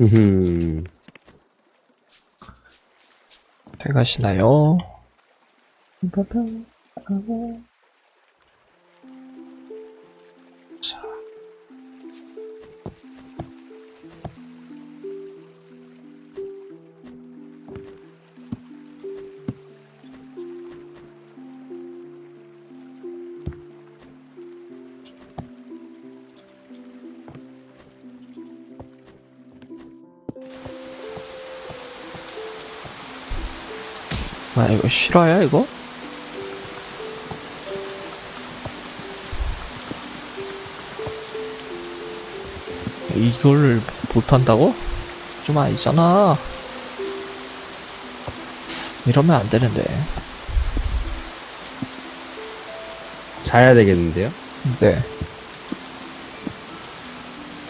음, 돼가시나요? 아 이거 실화야 이거? 이걸 못한다고? 좀 아니잖아 이러면 안 되는데 자야 되겠는데요? 네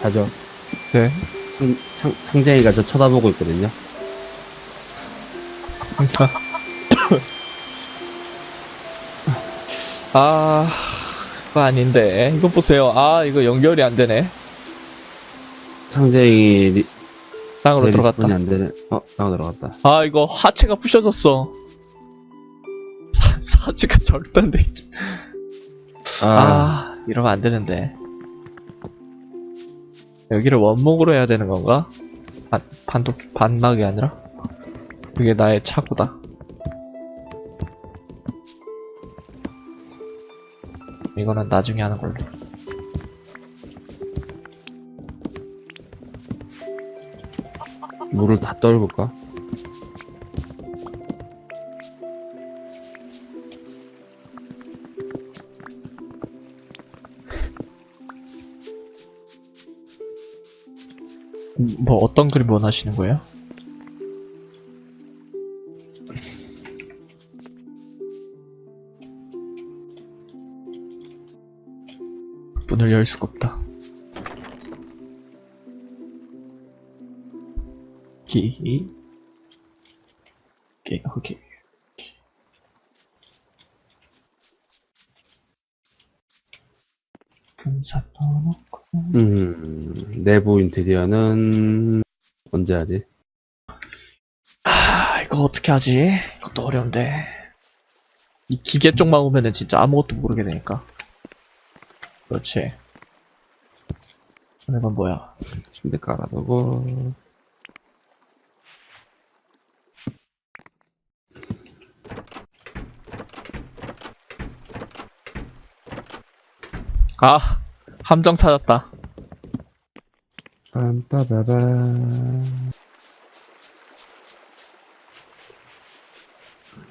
자죠. 네. 창, 창, 창쟁이가 저 쳐다보고 있거든요. 아 그거 아닌데 이거 보세요 아 이거 연결이 안 되네 창쟁이 리, 땅으로 제 들어갔다 리스폰이 안 되네. 어, 땅으로 들어갔다. 아 이거 하체가 부셔졌어 사, 사지가 절단돼 있지 아, 아, 이러면 안 되는데. 여기를 원목으로 해야 되는 건가? 반, 반도, 반막이 아니라? 그게 나의 차고다. 이거는 나중에 하는 걸로. 물을 다 떨굴까? 음, 뭐, 어떤 그림 원하시는 거예요? 열 수가 없다. 기, 기, 오케이. 금사 넣어놓고. 음, 내부 인테리어는 언제 하지? 아, 이거 어떻게 하지? 이것도 어려운데. 이 기계 쪽만 오면은 진짜 아무것도 모르게 되니까. 그렇지. 이건 뭐야? 침대 깔아두고. 아, 함정 찾았다. 빰빠바바.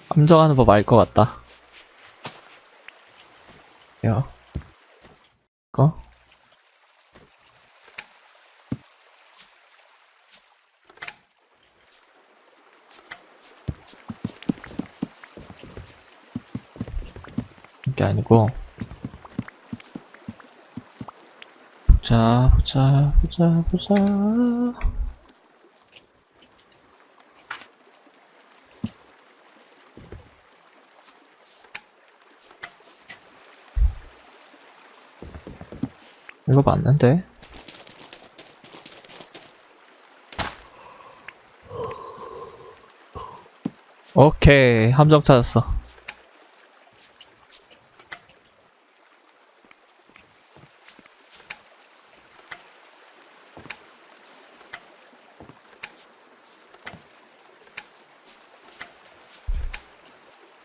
함정하는 법 알 것 같다. 야. 이거? 게 아니고. 보자, 보자, 보자, 보자. 이거 맞는데? 오케이, 함정 찾았어.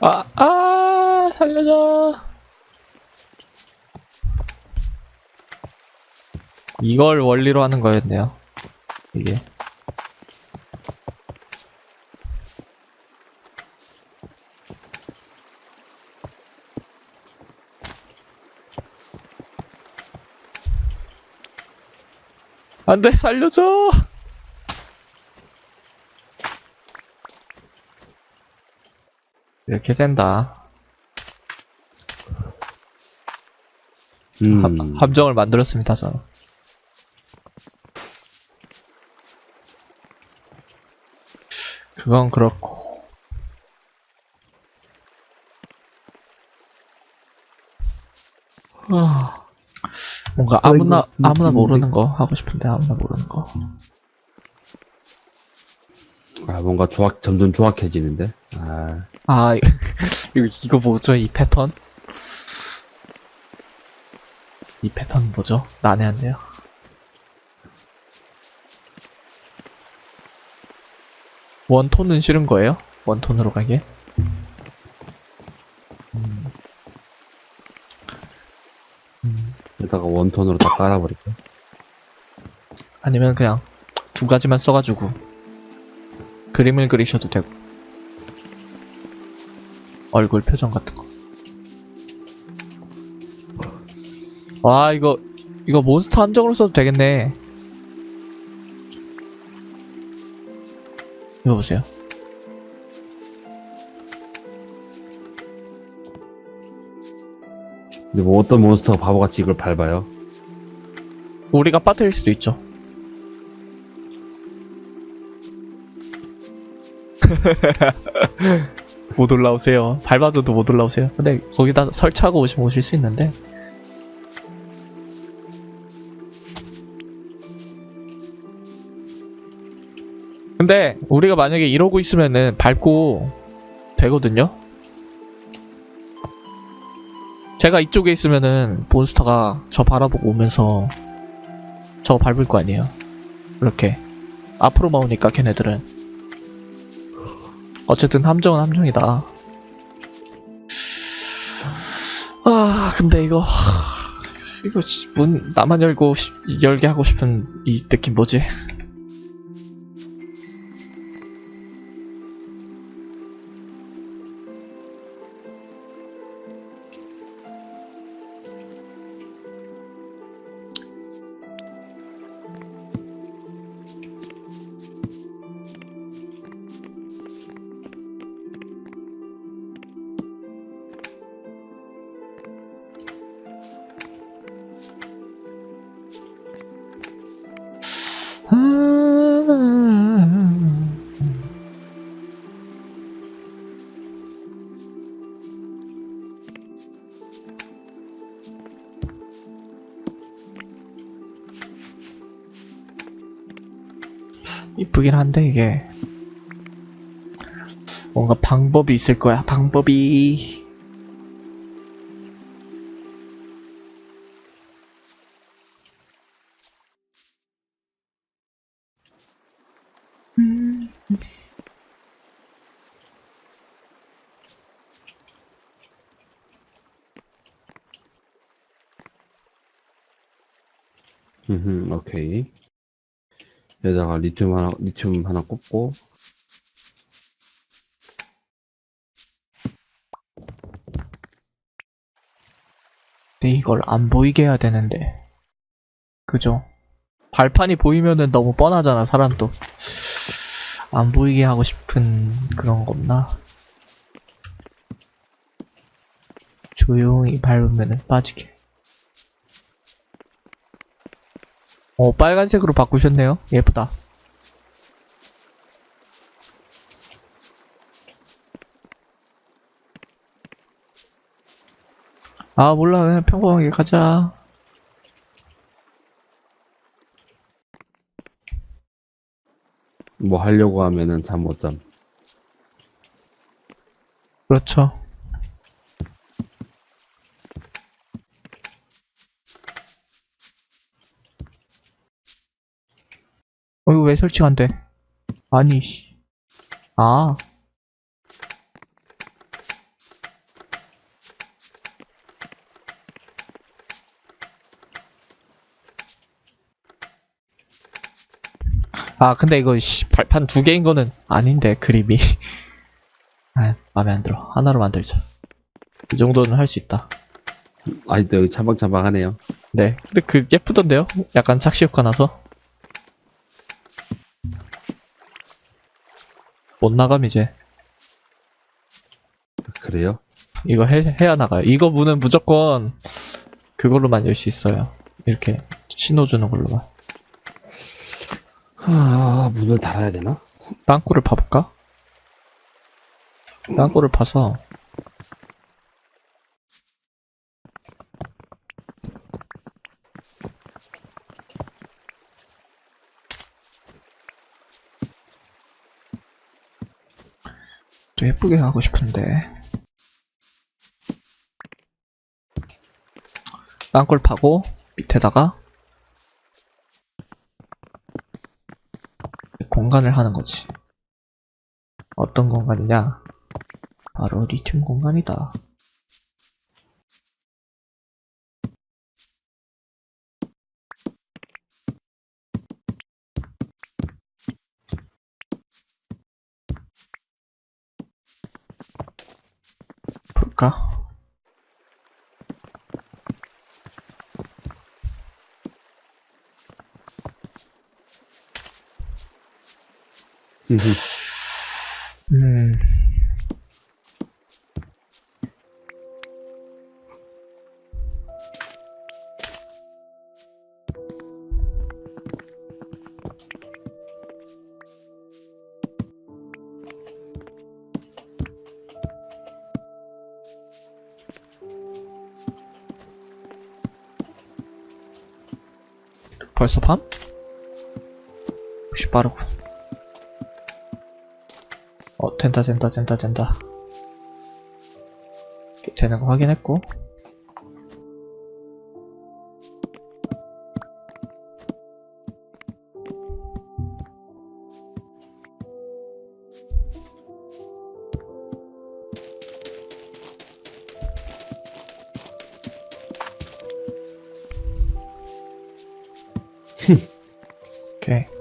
아, 아, 살려줘. 이걸 원리로 하는 거였네요. 이게. 안 돼, 살려줘! 이렇게 된다. 음, 함- 함정을 만들었습니다, 저는. 그건 그렇고. 뭔가 아이고, 아무나 아무나 음, 모르는 거 하고 싶은데 아무나 모르는 거. 아, 뭔가 조악, 점점 조악해지는데? 아, 아 이거 이거 뭐죠 이 패턴? 이 패턴 뭐죠? 난해한데요. 원톤은 싫은 거예요? 원톤으로 가게? 음. 음. 게다가 원톤으로 다 깔아버릴까? 아니면 그냥 두 가지만 써가지고 그림을 그리셔도 되고 얼굴 표정 같은 거. 와 이거 이거 몬스터 함정으로 써도 되겠네. 이거 보세요. 근데 뭐 어떤 몬스터가 바보같이 이걸 밟아요? 우리가 빠뜨릴 수도 있죠. 못 올라오세요. 밟아줘도 못 올라오세요. 근데 거기다 설치하고 오시면 오실 수 있는데. 근데 우리가 만약에 이러고 있으면은 밟고 되거든요. 제가 이쪽에 있으면은 몬스터가 저 바라보고 오면서 저 밟을 거 아니에요. 이렇게 앞으로만 오니까 걔네들은 어쨌든 함정은 함정이다. 아 근데 이거 이거 씨, 문 나만 열고 싶- 열게 하고 싶은 이 느낌 뭐지? 이쁘긴 한데 이게. 뭔가 방법이 있을 거야 방법이 여기다가 리튬 하나, 리튬 하나 꽂고, 근데 이걸 안 보이게 해야 되는데. 그죠? 발판이 보이면은 너무 뻔하잖아 사람도. 안 보이게 하고 싶은 그런 거 없나? 조용히 밟으면은 빠지게. 어 빨간색으로 바꾸셨네요? 예쁘다 아 몰라 그냥 평범하게 가자 뭐 하려고 하면은 잠 못 잠. 그렇죠 어 이거 왜 설치가 안 돼? 아니 씨. 아 아 근데 이거 씨 발판 두 개인 거는 아닌데 그림이. 아 마음에 안 들어. 하나로 만들자. 이 정도는 할 수 있다. 아직도 여기 차방차방하네요. 네. 근데 그 예쁘던데요? 약간 착시 효과 나서? 못 나감 이제. 그래요? 이거 해, 해야 나가요. 이거 문은 무조건 그걸로만 열 수 있어요. 이렇게 신호 주는 걸로만 아, 문을 달아야 되나? 땅굴을 파볼까? 음. 땅굴을 파서 또 예쁘게 하고 싶은데 땅굴 파고 밑에다가 공간을 하는 거지. 어떤 공간이냐? 바로 리튬 공간이다. 볼까? 음. 벌써 밤? 역시 빠르고. 어, 된다, 된다, 된다, 된다. 되는 거 확인했고. 오케이.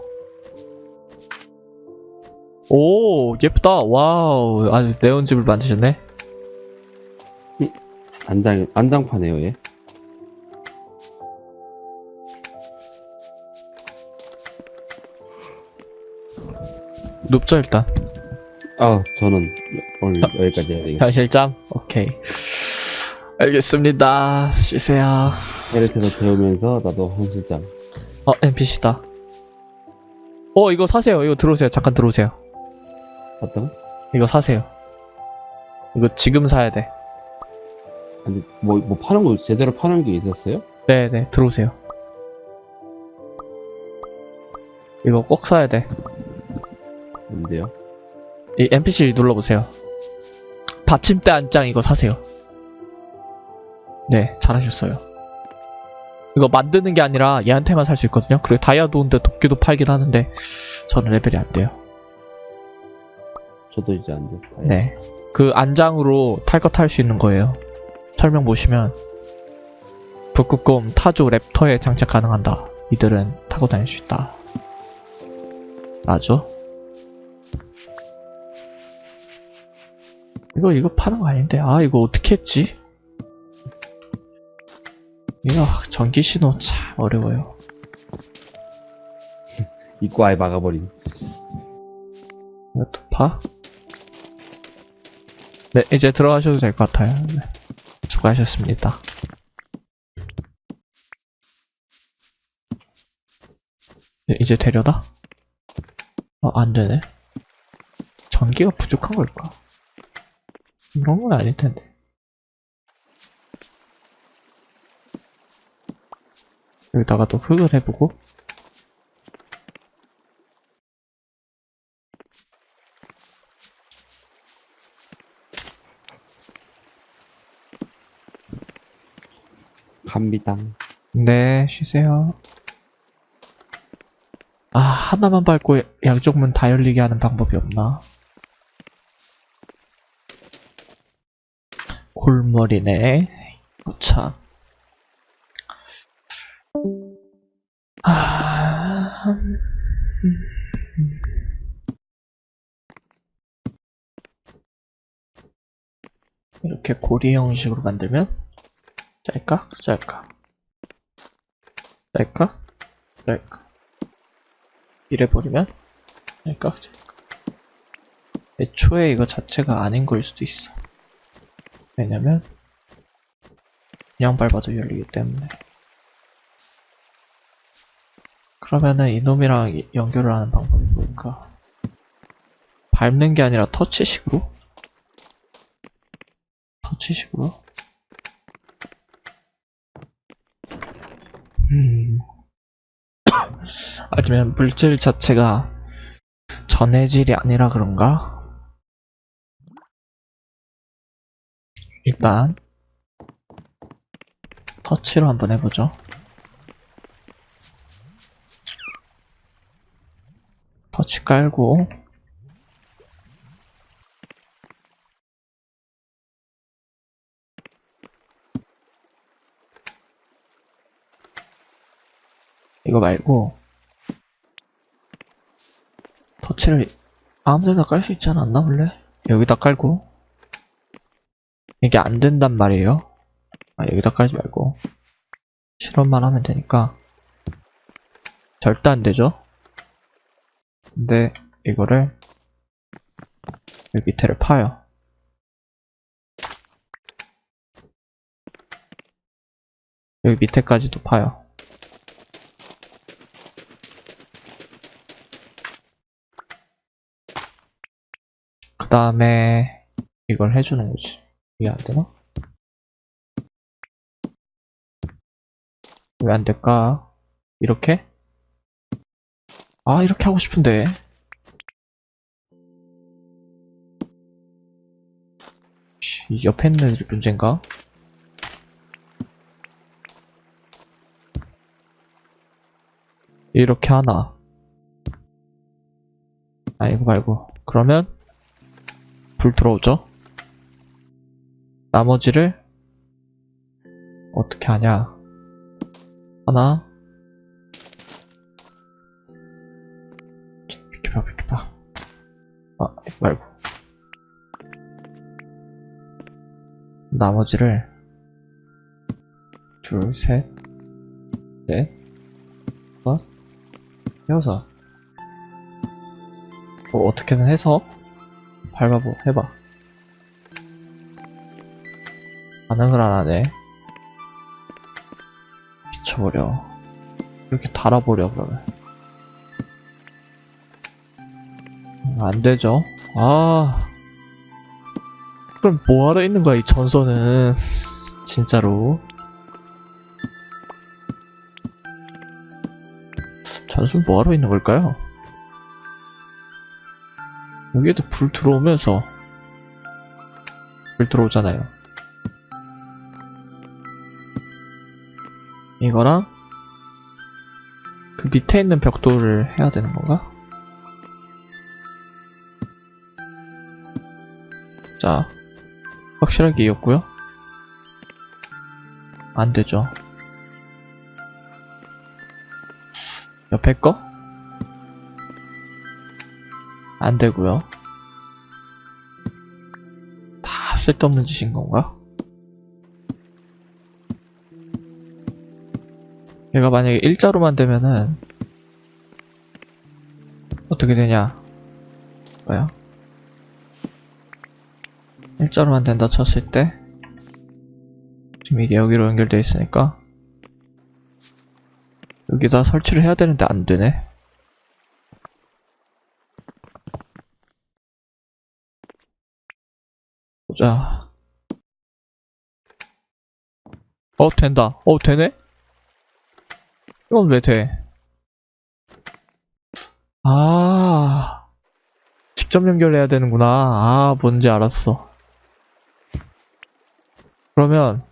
오, 예쁘다. 와우. 아주 네온 집을 만드셨네. 안장, 안장파네요, 얘. 눕죠, 일단. 아, 저는 오늘 여기까지 해야 되겠습니다. 현실점? 오케이. 알겠습니다. 쉬세요. 헤르테도 재우면서 나도 현실장. 어, NPC다. 어, 이거 사세요. 이거 들어오세요. 잠깐 들어오세요. 어떤? 이거 사세요. 이거 지금 사야 돼. 아니, 뭐, 뭐 파는 거, 제대로 파는 게 있었어요? 네네, 들어오세요. 이거 꼭 사야 돼. 뭔데요? 이 NPC 눌러보세요. 받침대 안장 이거 사세요. 네, 잘하셨어요. 이거 만드는 게 아니라 얘한테만 살 수 있거든요. 그리고 다이아도인데 도끼도 팔긴 하는데 저는 레벨이 안 돼요. 저도 이제 안 돼. 네. 그 안장으로 탈거탈수 있는 거예요. 설명 보시면 북극곰 타조 랩터에 장착 가능한다. 이들은 타고 다닐 수 있다. 맞죠? 이거 이거 파는 거 아닌데 아 이거 어떻게 했지? 이거 전기 신호 참 어려워요. 입고 아예 막아버린. 이것도 파? 네, 이제 들어가셔도 될 것 같아요. 네. 수고하셨습니다. 네, 이제 데려다? 어, 안 되네. 전기가 부족한 걸까? 그런 건 아닐 텐데. 여기다가 또 흙을 해보고. 갑니다. 네, 쉬세요. 아, 하나만 밟고 양쪽 문 다 열리게 하는 방법이 없나? 골머리네. 참. 아, 음. 이렇게 고리 형식으로 만들면 짤까? 짤까? 짤까? 짤까? 이래버리면 짤까? 짤까? 애초에 이거 자체가 아닌 걸 수도 있어. 왜냐면 그냥 밟아도 열리기 때문에. 그러면은 이놈이랑 이- 연결을 하는 방법이 뭘까? 밟는 게 아니라 터치식으로? 터치식으로? 음. 아니면 물질 자체가 전해질이 아니라 그런가? 일단 터치로 한번 해보죠. 터치 깔고 이거 말고 터치를 아무데나 깔 수 있지 않았나 원래? 여기다 깔고 이게 안 된단 말이에요. 아, 여기다 깔지 말고 실험만 하면 되니까 절대 안 되죠. 근데 이거를 여기 밑에를 파요. 여기 밑에까지도 파요. 그 다음에 이걸 해주는 거지. 이게 안 되나? 왜 안 될까? 이렇게? 아, 이렇게 하고 싶은데. 씨, 이 옆에 있는 문제인가? 이렇게 하나. 아, 이거 말고. 그러면, 불 들어오죠? 나머지를, 어떻게 하냐. 하나. 비켜봐, 비켜봐. 아, 말고. 나머지를, 둘, 셋, 넷, 다섯, 여섯. 뭐, 어떻게든 해서, 밟아보, 해봐. 반응을 안 하네. 미쳐버려. 이렇게 달아버려, 그러면. 안 되죠? 아. 그럼 뭐하러 있는 거야, 이 전선은. 진짜로. 전선 뭐하러 있는 걸까요? 여기에도 불 들어오면서 불 들어오잖아요. 이거랑 그 밑에 있는 벽돌을 해야 되는 건가? 자, 확실하게 이었고요. 안 되죠. 옆에 거? 안 되고요. 다 쓸데없는 짓인 건가? 얘가 만약에 일자로만 되면은 어떻게 되냐? 뭐야? 일자로만 된다 쳤을 때 지금 이게 여기로 연결되어 있으니까 여기다 설치를 해야 되는데 안 되네. 보자. 어, 된다. 어, 되네? 이건 왜 돼? 아, 직접 연결해야 되는구나. 아, 뭔지 알았어. 그러면,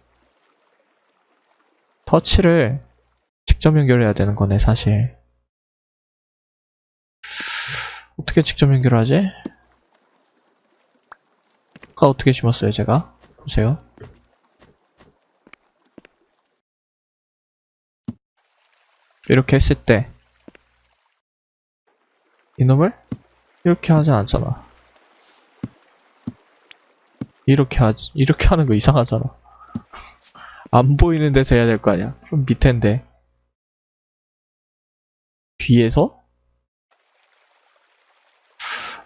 터치를 직접 연결해야 되는 거네, 사실. 어떻게 직접 연결하지? 아까 어떻게 심었어요, 제가? 보세요. 이렇게 했을 때 이놈을 이렇게 하지 않잖아. 이렇게 하지 이렇게 하는 거 이상하잖아. 안 보이는 데서 해야 될 거 아니야. 그럼 밑인데 뒤에서?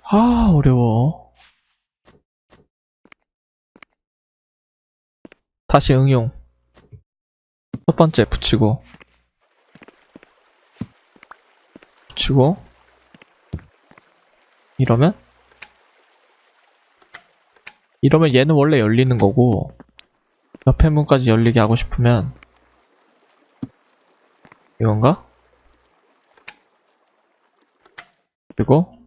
아 어려워. 다시 응용. 첫 번째 붙이고. 붙이고. 이러면? 이러면 얘는 원래 열리는 거고 옆에 문까지 열리게 하고 싶으면 이건가? 그리고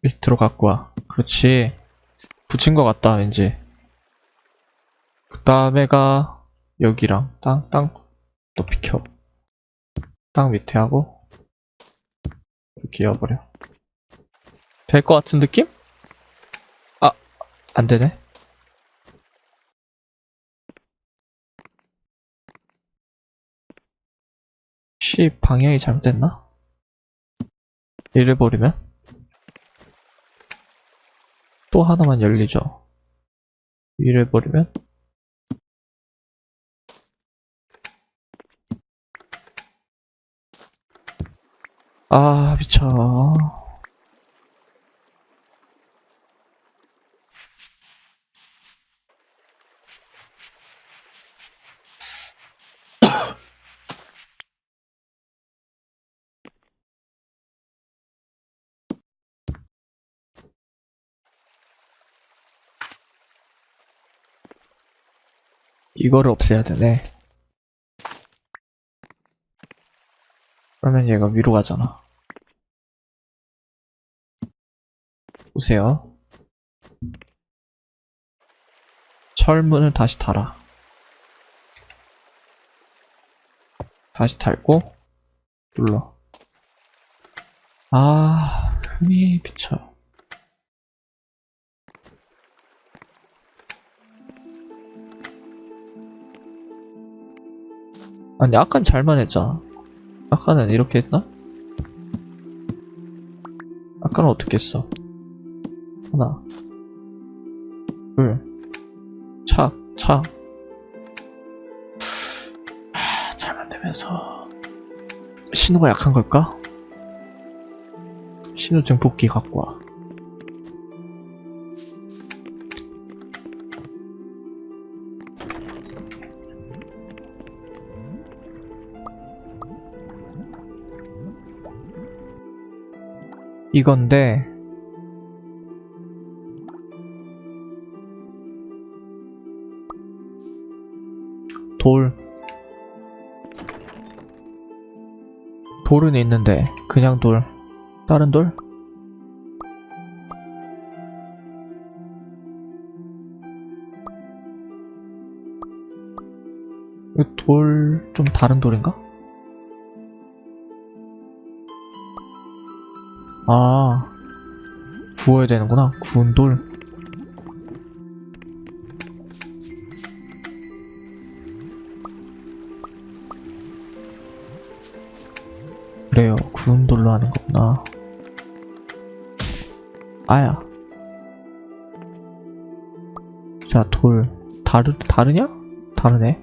밑으로 갖고 와. 그렇지. 붙인 것 같다 왠지 그 다음에가 여기랑 땅, 땅, 또 비켜. 땅 밑에 하고, 이렇게 이어버려. 될 것 같은 느낌? 아, 안 되네. 씨, 방향이 잘못됐나? 이래 버리면? 또 하나만 열리죠. 이래 버리면? 아, 미쳐. 이거를 없애야 되네. 그러면 얘가 위로 가잖아. 보세요. 철문을 다시 달아. 다시 달고, 눌러. 아, 흠이 비쳐. 아니, 아깐 잘만 했잖아. 아까는 이렇게 했나? 아까는 어떻게 했어? 하나, 둘, 착, 착. 하, 잘 만들면서 신호가 약한 걸까? 신호증 복귀 갖고 와. 이건데 돌 돌은 있는데 그냥 돌 다른 돌? 돌 좀 다른 돌인가? 아 구워야 되는구나 구운 돌 그래요 구운 돌로 하는 거구나 아야 자 돌 다르 다르냐? 다르네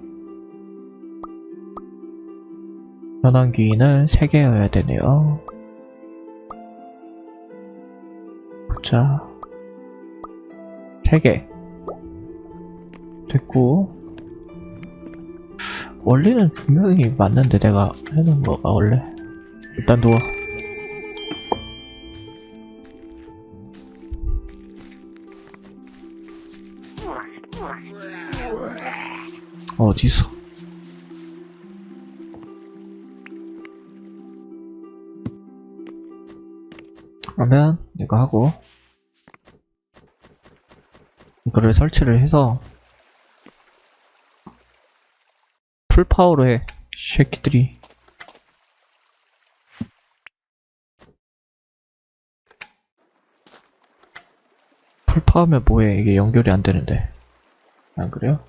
현황기인은 3개여야 되네요 자, 3개. 됐고. 원리는 분명히 맞는데 내가 해놓은 거가 원래. 일단 누워. 어디서? 그러면 이거 하고 이거를 설치를 해서 풀파워로 해 쉐키들이 풀 파워면 뭐해 이게 연결이 안 되는데 안 그래요?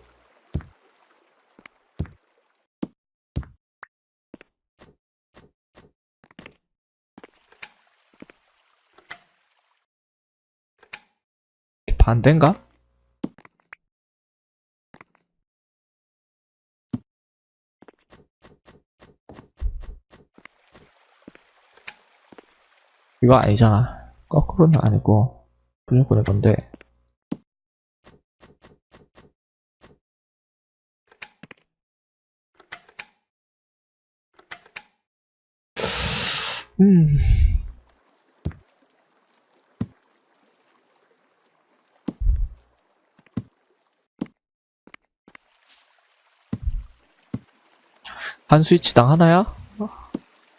반대인가? 이거 아니잖아. 거꾸로는 아니고, 무조건 이건데. 음. 한 스위치당 하나야?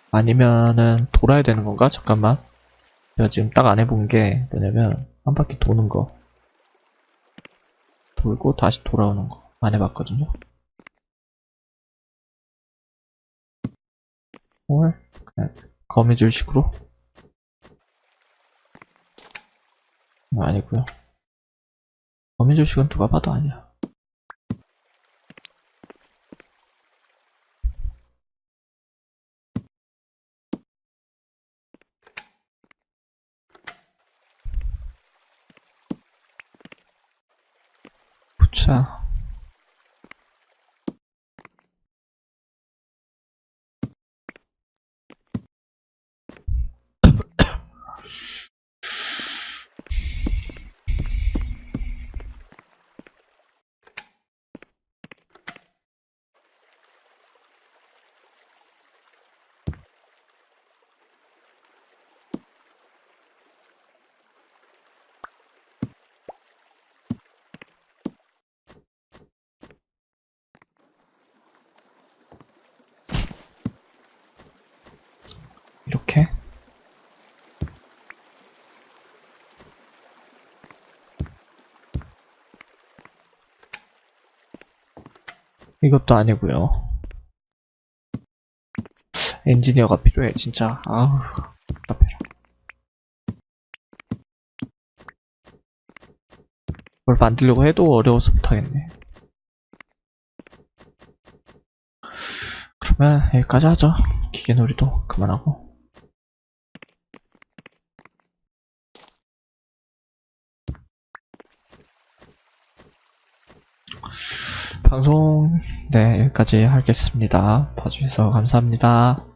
아니면은 돌아야 되는 건가? 잠깐만. 내가 지금 딱 안 해본 게 뭐냐면 한 바퀴 도는 거. 돌고 다시 돌아오는 거. 안 해봤거든요. 뭘 그냥 거미줄 식으로 어, 아니고요. 거미줄 식은 누가 봐도 아니야. 보자. 이렇게 이것도 아니고요. 엔지니어가 필요해 진짜. 아우 답답해라. 뭘 만들려고 해도 어려워서 못하겠네. 그러면 여기까지 하죠. 기계놀이도 그만하고. 방송, 네, 여기까지 하겠습니다. 봐주셔서 감사합니다.